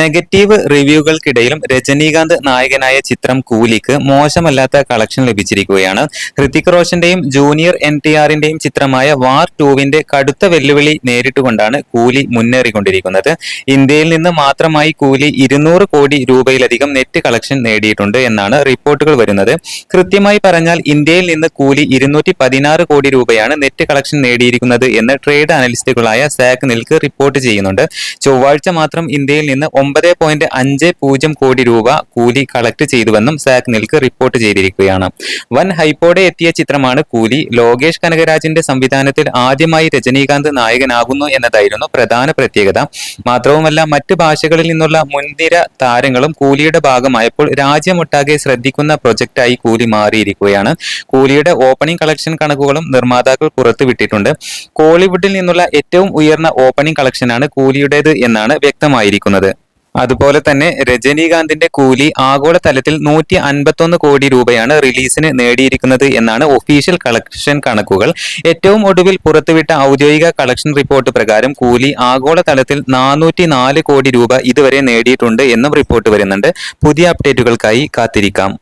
Negative റിവ്യൂകൾക്കിടയിലും Rajinikanth നായകനായ ചിത്രം കൂലിക്ക് മോശമല്ലാത്ത കളക്ഷൻ ലഭിച്ചിരിക്കുകയാണ്. ഹൃതിക് റോഷന്റെയും ജൂനിയർ എൻ ടി ആറിന്റെയും ചിത്രമായ വാർ ടൂവിന്റെ കടുത്ത വെല്ലുവിളി നേരിട്ടുകൊണ്ടാണ് കൂലി മുന്നേറിക്കൊണ്ടിരിക്കുന്നത്. ഇന്ത്യയിൽ നിന്ന് മാത്രമായി കൂലി ഇരുന്നൂറ് കോടി രൂപയിലധികം നെറ്റ് കളക്ഷൻ നേടിയിട്ടുണ്ട് എന്നാണ് റിപ്പോർട്ടുകൾ വരുന്നത്. കൃത്യമായി പറഞ്ഞാൽ ഇന്ത്യയിൽ നിന്ന് കൂലി ഇരുന്നൂറ്റി പതിനാറ് കോടി രൂപയാണ് നെറ്റ് കളക്ഷൻ നേടിയിരിക്കുന്നത് എന്ന് ട്രേഡ് അനലിസ്റ്റുകളായ സാക് നിൽക്ക് റിപ്പോർട്ട് ചെയ്യുന്നുണ്ട്. ചൊവ്വാഴ്ച മാത്രം ഇന്ത്യയിൽ നിന്ന് ഒമ്പത് പോയിന്റ് അഞ്ച് പൂജ്യം കോടി രൂപ കൂലി കളക്ട് ചെയ്തുവെന്നും സാക് നിൽക്ക് റിപ്പോർട്ട് ചെയ്തിരിക്കുകയാണ്. വൻ ഹൈപ്പോടെ എത്തിയ ചിത്രമാണ് കൂലി. ലോകേഷ് കനകരാജിന്റെ സംവിധാനത്തിൽ ആദ്യമായി രജനീകാന്ത് നായകനാകുന്നു എന്നതായിരുന്നു പ്രധാന പ്രത്യേകത. മാത്രവുമല്ല മറ്റ് ഭാഷകളിൽ നിന്നുള്ള മുൻനിര താരങ്ങളും കൂലിയുടെ ഭാഗമായപ്പോൾ രാജ്യമൊട്ടാകെ ശ്രദ്ധിക്കുന്ന പ്രൊജക്റ്റായി കൂലി മാറിയിരിക്കുകയാണ്. കൂലിയുടെ ഓപ്പണിംഗ് കളക്ഷൻ കണക്കുകളും നിർമ്മാതാക്കൾ പുറത്തുവിട്ടിട്ടുണ്ട്. കോളിവുഡിൽ നിന്നുള്ള ഏറ്റവും ഉയർന്ന ഓപ്പണിംഗ് കളക്ഷനാണ് കൂലിയുടേത് എന്നാണ് വ്യക്തമായിരിക്കുന്നത്. അതുപോലെ തന്നെ രജനീകാന്തിന്റെ കൂലി ആഗോള തലത്തിൽ നൂറ്റി അൻപത്തൊന്ന് കോടി രൂപയാണ് റിലീസിന് നേടിയിരിക്കുന്നത് എന്നാണ് ഒഫീഷ്യൽ കളക്ഷൻ കണക്കുകൾ. ഏറ്റവും ഒടുവിൽ പുറത്തുവിട്ട ഔദ്യോഗിക കളക്ഷൻ റിപ്പോർട്ട് പ്രകാരം കൂലി ആഗോള തലത്തിൽ നാനൂറ്റി നാല് കോടി രൂപ ഇതുവരെ നേടിയിട്ടുണ്ട് എന്നും റിപ്പോർട്ട് വരുന്നുണ്ട്. പുതിയ അപ്ഡേറ്റുകൾക്കായി കാത്തിരിക്കാം.